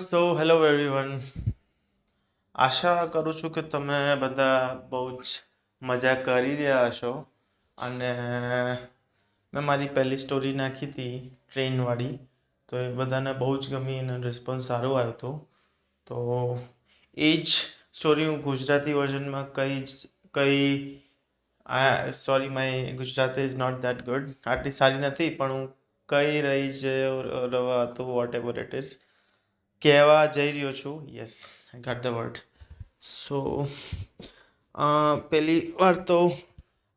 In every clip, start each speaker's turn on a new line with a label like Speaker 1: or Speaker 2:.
Speaker 1: So hello everyone આશા કરું છું કે તમે બધા બહુ જ મજા કરી રહ્યા હશો. અને મેં મારી પહેલી સ્ટોરી નાખી હતી ટ્રેનવાળી. તો એ બધાને બહુ જ ગમી અને રિસ્પોન્સ સારો આવ્યો હતો. તો એ જ સ્ટોરી હું ગુજરાતી વર્ઝનમાં કઈ જ, કઈ sorry my Gujarati is not that good આટલી સારી નથી, પણ હું કઈ રહી છે રવા હતું વોટ એવર ઇટ ઇઝ કહેવા જઈ રહ્યો છું. Yes I got the word so પહેલી વાર તો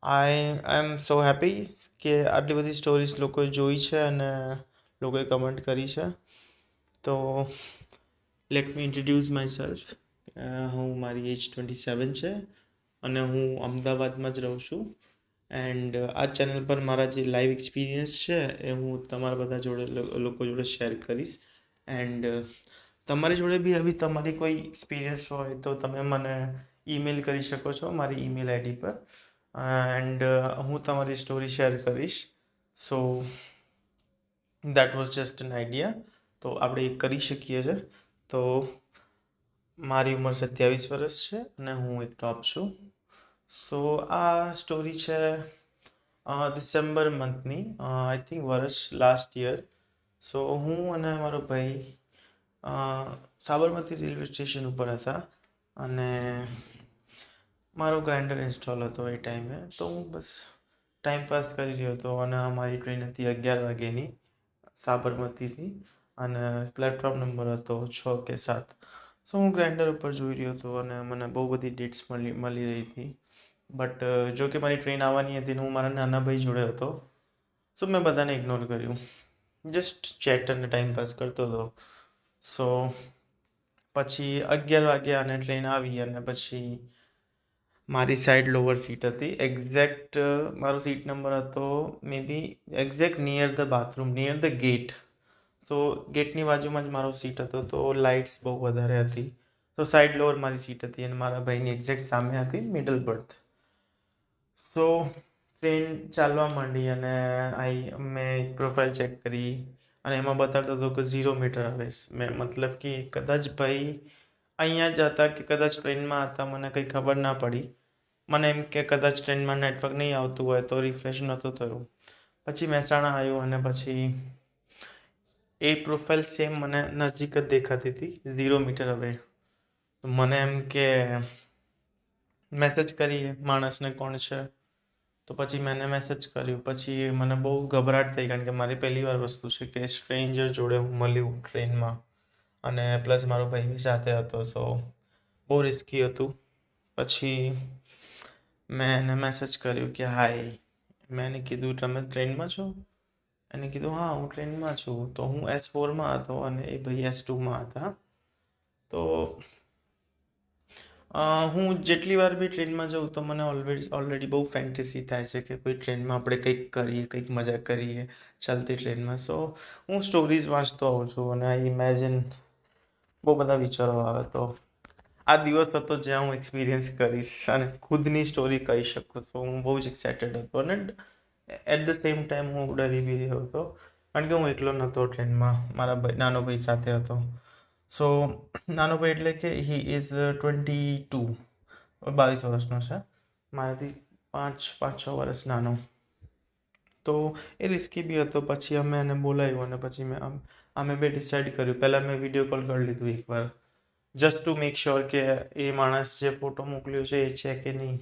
Speaker 1: આઈ આઈ એમ સો હેપી કે આટલી બધી સ્ટોરીઝ લોકોએ જોઈ છે અને લોકોએ કમેન્ટ કરી છે. તો let me introduce myself હું મારી એજ ટ્વેન્ટી સેવન છે અને હું અમદાવાદમાં જ રહું છું. એન્ડ આ ચેનલ પર મારા જે લાઈવ એક્સપિરિયન્સ છે એ હું તમારા બધા જોડે લોકો જોડે શેર કરીશ. એન્ડ તમારી જોડે બી આવી તમારી કોઈ એક્સપિરિયન્સ હોય તો તમે મને ઈમેલ કરી શકો છો મારી ઈમેલ આઈડી પર. એન્ડ હું તમારી સ્ટોરી શેર કરીશ. So that was just an idea તો આપણે એ કરી શકીએ છીએ તો મારી ઉંમર સત્યાવીસ વર્ષ છે અને હું એક ટોપ છું. સો આ સ્ટોરી છે ડિસેમ્બર મંથની આઈ થિંક વર્ષ લાસ્ટ યર સો હું અને મારો ભાઈ સાબરમતી રેલવે સ્ટેશન ઉપર હતા અને મારો ગ્રાઇન્ડર ઇન્સ્ટોલ હતો એ ટાઈમે. તો હું બસ ટાઈમ પાસ કરી રહ્યો હતો અને અમારી ટ્રેન હતી અગિયાર વાગ્યાની સાબરમતીથી અને પ્લેટફોર્મ નંબર હતો છ કે સાત. સો હું ગ્રાઇન્ડર ઉપર જોઈ રહ્યો હતો અને મને બહુ બધી ડેટ્સ મળી મળી રહી હતી. બટ, જો કે મારી ટ્રેન આવવાની હતી ને હું મારા નાના ભાઈ જોડે હતો. સો મેં બધાને ઇગ્નોર કર્યું. જસ્ટ ચેટ અને ટાઈમ પાસ કરતો હતો. સો પછી અગિયાર વાગ્યા અને ટ્રેન આવી અને પછી મારી સાઈડ લોઅર સીટ હતી. એક્ઝેક્ટ મારો સીટ નંબર હતો may be exact near the bathroom near the gate so ગેટની બાજુમાં જ મારો સીટ હતો, તો લાઇટ્સ બહુ વધારે હતી. તો સાઈડ લોઅર મારી સીટ હતી અને મારા ભાઈની એક્ઝેક્ટ સામે હતી મિડલ બર્થ સો ટ્રેન ચાલવા માંડી અને આઈ, મેં પ્રોફાઇલ ચેક કરી. અને એમાં બતાડતો હતો કે ઝીરો મીટર આવે મેં મતલબ કે કદાચ ભાઈ અહીંયા જ હતા કે કદાચ ટ્રેનમાં હતા, મને કંઈ ખબર ના પડી. મને એમ કે કદાચ ટ્રેનમાં નેટવર્ક નહીં આવતું હોય તો રિફ્રેશ નહોતું થયું. પછી મહેસાણા આવ્યું અને પછી એ પ્રોફાઇલ સેમ મને નજીક જ દેખાતી હતી ઝીરો મીટર હવે. મને એમ કે મેસેજ કરીએ માણસને કોણ છે? તો પછી મેં મેસેજ કર્યું. પછી મને બહુ ગભરાટ થઈ કારણ કે મારી પહેલી વાર વસ્તુ છે કે સ્ટ્રેન્જર જોડે હું મળ્યું ટ્રેનમાં. અને પ્લસ મારો ભાઈ બી સાથે હતો સો બહુ રિસ્કી હતું. પછી મેં એને મેસેજ કર્યું કે હાય મેં એને કીધું, તમે ટ્રેનમાં છો? એને કીધું, હા, હું ટ્રેનમાં છું. તો હું એસ ફોરમાં હતો અને એ ભાઈ એસ ટુમાં હતા. તો હું જેટલી વાર બી ટ્રેનમાં જાઉં તો મને ઓલવેઝ ઓલરેડી બહુ ફેન્ટેસી થાય છે કે કોઈ ટ્રેનમાં આપણે કંઈક કરીએ, કંઈક મજા કરીએ, ચાલતી ટ્રેનમાં. સો હું સ્ટોરીઝ વાંચતો હોઉં છું અને આઈ ઇમેજિન બહુ બધા વિચારો આવે. તો આ દિવસ હતો જ્યાં હું એક્સપિરિયન્સ કરીશ અને ખુદની સ્ટોરી કહી શકું. તો હું બહુ જ એક્સાઇટેડ હતો અને એટ ધ સેમ ટાઈમ હું ડરી બી રહ્યો હતો. કારણ કે હું એકલો નહોતો ટ્રેનમાં. મારા નાનો ભાઈ સાથે હતો. સો નાનો ભાઈ એટલે કે હી ઇઝ ટ્વેન્ટી ટુ બાવીસ વર્ષનો છે. મારાથી પાંચ પાંચ, છ વર્ષ નાનો. તો એ રિસ્કી બી હતો. પછી અમે એને બોલાવ્યું અને પછી મેં આમ અમે બે ડિસાઈડ કર્યું. પહેલાં મેં વીડિયો કોલ કરી લીધું એકવાર જસ્ટ ટુ મેક શ્યોર કે એ માણસ જે ફોટો મોકલ્યો છે એ છે કે નહીં.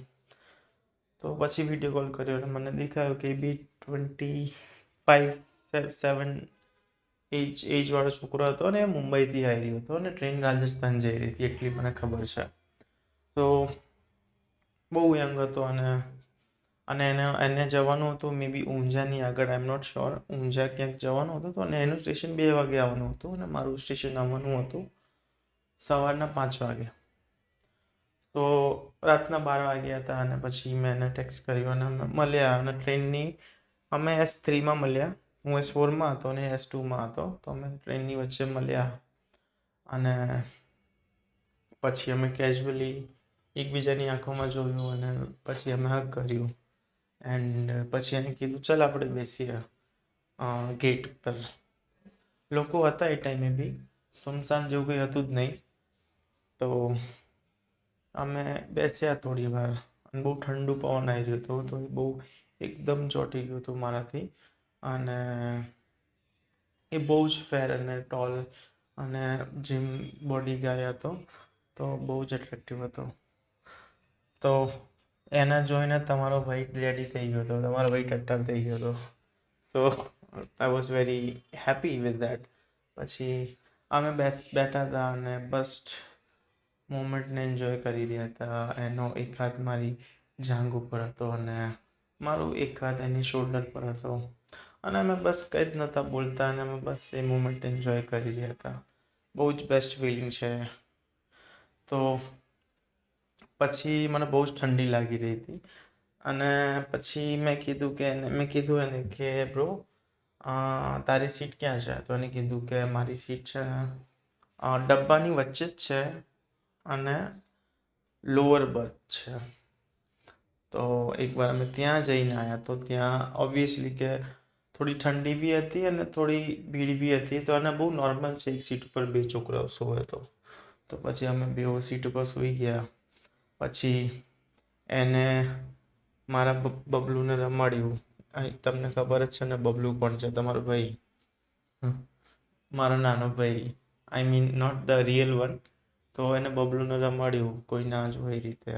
Speaker 1: તો પછી વીડિયો કોલ કર્યો અને મને દેખાયું કે બી ટ્વેન્ટી ફાઇવ સેવન એજ, એજવાળો છોકરો હતો અને મુંબઈથી આવી રહ્યો હતો અને ટ્રેન રાજસ્થાન જઈ રહી હતી, એટલી મને ખબર છે. તો બહુ યંગ હતો અને અને એને એને જવાનું હતું મે બી ઊંઝાની આગળ I am not sure Unjha ક્યાંક જવાનું હતું તો, અને એનું સ્ટેશન બે વાગે આવવાનું હતું, અને મારું સ્ટેશન આવવાનું હતું સવારના પાંચ વાગે. તો રાતના બાર વાગ્યા હતા, અને પછી મેં એને ટેક્સ કર્યું અને મળ્યા, અને ટ્રેનની અમે એસ થ્રીમાં મળ્યા. હું એસ ફોરમાં હતો અને એસ ટુમાં હતો, તો અમે ટ્રેનની વચ્ચે મળ્યા. અને પછી અમે કેઝ્યુઅલી એકબીજાની આંખોમાં જોયું અને પછી અમે હગ કર્યું. એન્ડ પછી એને કીધું, ચાલ આપણે બેસીએ ગેટ પર. લોકો હતા એ ટાઈમે બી. સુમસાન જેવું કંઈ હતું જ નહીં. તો અમે બેસ્યા થોડી વાર. અને બહુ ઠંડુ પવન આવી રહ્યું હતું, તો બહુ એકદમ ચોંટી ગયું હતું મારાથી. અને એ બહુ જ ફેર અને ટોલ અને જીમ બોડી ગાય હતો, તો બહુ જ એટ્રેક્ટિવ હતો. તો એને જોઈને તમારો ભાઈ રેડી થઈ ગયો હતો, તમારો ભાઈ ટટ્ટર થઈ ગયો હતો. So I was very happy with that પછી અમે બેઠા હતા અને બસ્ટ મોમેન્ટને એન્જોય કરી રહ્યા હતા. એનો એક હાથ મારી જાંગ ઉપર હતો અને મારું એક હાથ એની શોલ્ડર પર હતો. અને અમે બસ કંઈ જ નહોતા બોલતા અને અમે બસ એ મુમેન્ટ એન્જોય કરી રહ્યા હતા. બહુ જ બેસ્ટ ફિલિંગ છે. તો પછી મને બહુ જ ઠંડી લાગી રહી હતી. અને પછી મેં કીધું કે મેં કીધું એને કે બ્રો તારી સીટ ક્યાં છે? તો એને કીધું કે, મારી સીટ છે ડબ્બાની વચ્ચે જ છે અને લોઅર બર્થ છે. તો એકવાર અમે ત્યાં જઈને આવ્યા તો ત્યાં ઓબ્વિયસલી કે થોડી ઠંડી બી હતી અને થોડી ભીડ બી હતી. તો એને બહુ નોર્મલ છે એક સીટ ઉપર બે છોકરાઓ સુવે તો. તો પછી અમે બે સીટ ઉપર સૂઈ ગયા. પછી એને મારા બબલુને રમાડ્યું. તમને ખબર જ છે ને બબલુ કોણ છે? તમારો ભાઈ. મારો નાનો ભાઈ. I mean not the real one તો એને બબલુને રમાડ્યું. કોઈ ના જોઈ રીતે.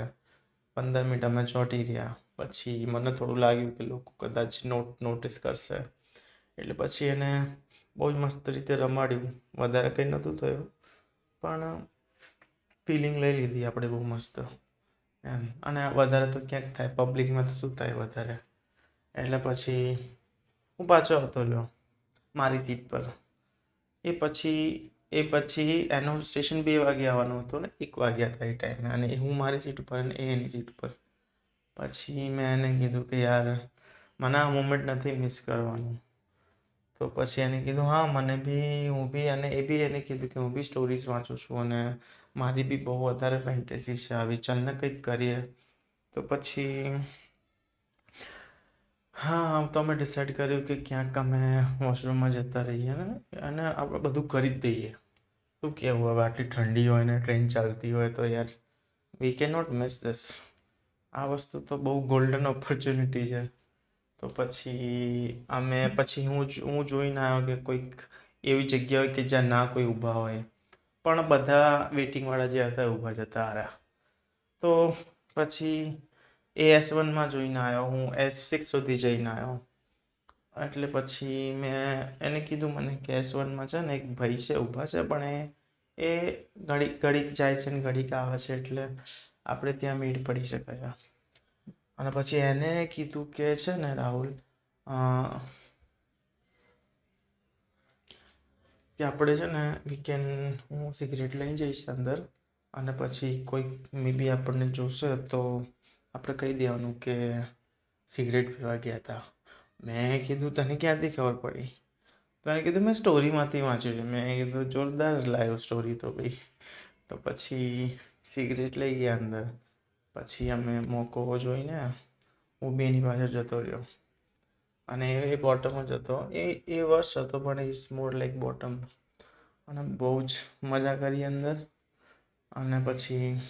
Speaker 1: પંદર મિનિટ અમે ચોંટી રહ્યા. પછી મને થોડું લાગ્યું કે લોકો કદાચ નોટ નોટિસ કરશે. એટલે પછી એને બહુ જ મસ્ત રીતે રમાડ્યું. વધારે કંઈ નહોતું થયું, પણ ફિલિંગ લઈ લીધી આપણે બહુ મસ્ત. એમ. અને વધારે તો ક્યાંક થાય પબ્લિકમાં તો શું થાય વધારે? એટલે પછી હું પાછો આવતો રહ્યો, મારી સીટ પર. એ પછી એ પછી એનું સ્ટેશન બે વાગે આવવાનું હતું ને, એક વાગ્યા હતા એ ટાઈમે અને હું મારી સીટ ઉપર અને એ એની સીટ ઉપર. પછી મેં એને કીધું કે યાર, મને આ મુમેન્ટ નથી મિસ કરવાનું. તો પછી એને કીધું, હા, મને બી, હું બી, અને એ બી એને કીધું કે, હું બી સ્ટોરીઝ વાંચું છું અને મારી બી બહુ વધારે ફેન્ટેસી છે. આવી ચાલને કંઈક કરીએ. તો પછી, હા તો અમે ડિસાઈડ કર્યું કે ક્યાંક અમે વોશરૂમમાં જતા રહીએ ને, અને આપણે બધું કરી જ દઈએ. શું કહેવું હવે આટલી ઠંડી હોય ને ટ્રેન ચાલતી હોય તો યાર we can not miss this આ વસ્તુ તો બહુ ગોલ્ડન ઓપોર્ચ્યુનિટી છે. તો પછી અમે પછી હું હું જોઈને આવ્યો કે કોઈક એવી જગ્યા હોય કે જ્યાં ના કોઈ ઊભા હોય. પણ બધા વેટિંગવાળા જે હતા ઊભા જતા હારા. તો પછી એ એસ વનમાં જોઈને આવ્યો હું એસ સિક્સ સુધી જઈને આવ્યો. એટલે પછી મેં એને કીધું મને કે એસ વનમાં છે ને એક ભાઈ છે ઊભા છે, પણ એ એ ઘડીક ઘડીક જાય છે ને ઘડીક આવે છે એટલે આપણે ત્યાં મેળ પડી શકાય અને પછી એને કીધું કે છે ને, રાહુલ કે આપણે છે ને વી કેન હું સિગરેટ લઈને જઈશ અંદર અને પછી કોઈક મે બી આપણને જોશે તો આપણે કહી દેવાનું કે સિગરેટ પીવા ગયા હતા મેં કીધું, તને ક્યાંથી ખબર પડી? તને કીધું, મેં સ્ટોરીમાંથી વાંચ્યું છે. મેં કીધું, જોરદાર લાવ્યો સ્ટોરી તો ભાઈ. તો પછી સિગરેટ લઈ ગયા અંદર. પછી અમે મોકો જોઈને હું બેની પાસે જતો રહ્યો. અને એ બોટમ જ હતો. એ એ વર્ષ હતો પણ ઇઝ મોર લાઈક બોટમ અને બહુ જ મજા કરી અંદર. અને પછી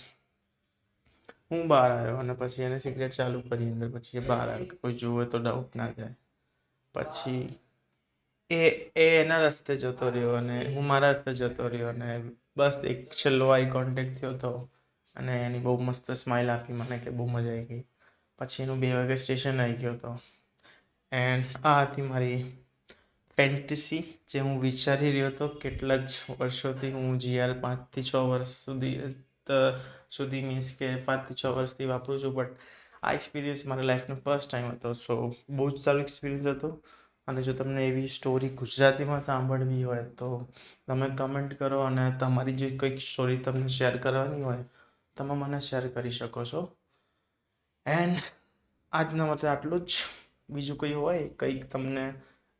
Speaker 1: હું બહાર આવ્યો અને પછી એને સિગરેટ ચાલુ કરી અંદર. પછી એ બહાર આવ્યો કોઈ જુએ તો ડાઉટ ના જાય પછી એ એ એના રસ્તે જતો રહ્યો અને હું મારા રસ્તે જતો રહ્યો અને બસ એક છેલ્લો આઈ કોન્ટેક્ટ થયો હતો અને એની બહુ મસ્ત સ્માઇલ આપી મને કે બહુ મજા આવી ગઈ. પછી એનું બે વાગે સ્ટેશન આવી ગયો હતો એન્ડ આ હતી મારી ફેન્ટસી જે હું વિચારી રહ્યો હતો કેટલા જ વર્ષોથી હું જીઆર પાંચથી છ વર્ષ સુધી સુધી મીન્સ કે પાંચથી છ વર્ષથી વાપરું છું. બટ આ એક્સપિરિયન્સ મારા લાઈફનો ફર્સ્ટ ટાઈમ હતો. સો બહુ જ સારો એક્સપિરિયન્સ હતો. અને જો તમને એવી સ્ટોરી ગુજરાતીમાં સાંભળવી હોય તો તમે કમેન્ટ કરો અને તમારી જે કંઈક સ્ટોરી તમને શેર કરવાની હોય તમે મને શેર કરી શકો છો. એન્ડ આજના માટે આટલું જ. બીજું કંઈ હોય? કંઈક તમને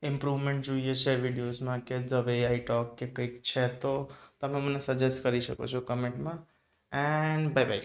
Speaker 1: ઇમ્પ્રુવમેન્ટ જોઈએ છે વિડીયોઝમાં કે ધ વે આઈ ટોક કે કંઈક છે તો તમે મને સજેસ્ટ કરી શકો છો કમેન્ટમાં એન્ડ બાય બાય